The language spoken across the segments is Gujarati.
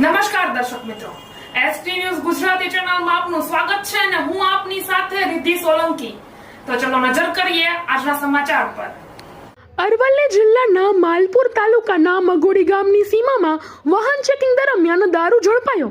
નમસ્કાર દર્શક મિત્રો. એસટી ન્યૂઝ ગુજરાતી ચેનલમાં આપનું સ્વાગત છે અને હું આપની સાથે રિદ્ધિ સોલંકી. તો ચલો નજર કરીએ આજના સમાચાર પર. અરવલ્લી જિલ્લાના માલપુર તાલુકાના મગોડી ગામની સીમામાં વાહન ચેકિંગ દરમિયાન દારૂ ઝડપાયો.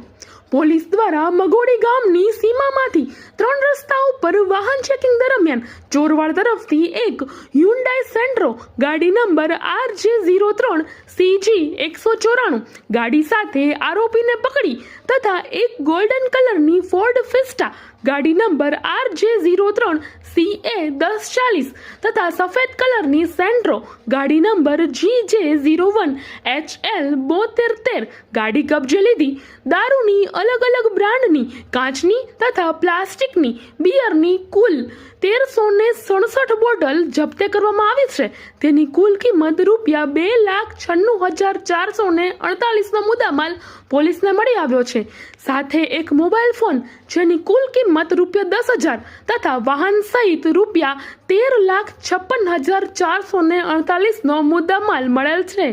પોલીસ દ્વારા મગોડી ગામની સીમામાંથી ત્રણ રસ્તા ઉપર વાહન ચેકિંગ દરમિયાન ચોરવાડ તરફથી એક હ્યુન્ડાઈ સેન્ટ્રો ગાડી નંબર આર જે ઝીરો ત્રણ સીજી એકસો ચોરાણું ગાડી સાથે આરોપીને પકડી તથા એક ગોલ્ડન કલરની ફોર્ડ ફિસ્ટા ગાડી નંબર આર જે ઝીરો ત્રણ સી એ દસ ચાલીસ તથા સફેદ કલરની સેન્ટ્રો ગાડી નંબર જી જે ઝીરો વન એચ એલ બોતેર તેર ગાડી કબજે લીધી. દારૂની અલગ અલગ બ્રાન્ડની, કાચની તથા પ્લાસ્ટિકની બિયરની કુલ તેરસો ને સડસઠ બોટલ જપ્તે કરવામાં આવી છે. તેની કુલ કિંમત રૂપિયા બે લાખ છન્નું હજાર ચારસો ને અડતાલીસનો મુદ્દામાલ પોલીસને મળી આવ્યો છે. સાથે એક મોબાઈલ ફોન જેની કુલ કિંમત રૂપિયા દસ હજાર તથા વાહન સહિત રૂપિયા તેર લાખ છપ્પન હજાર ચારસો ને અડતાલીસનો મુદ્દામાલ મળેલ છે.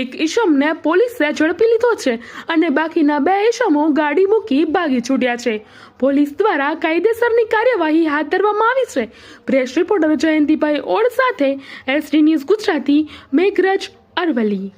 એક ઈસમને પોલીસે ઝડપી લીધો છે અને બાકીના બે ઈસમો ગાડી મૂકી ભાગી છૂટ્યા છે. પોલીસ દ્વારા કાયદેસરની કાર્યવાહી હાથ ધરવામાં આવી છે. પ્રેસ રિપોર્ટર જયંતિભાઈ ઓળ સાથે એસડી ન્યૂઝ ગુજરાતી મેઘરજ અરવલ્લી.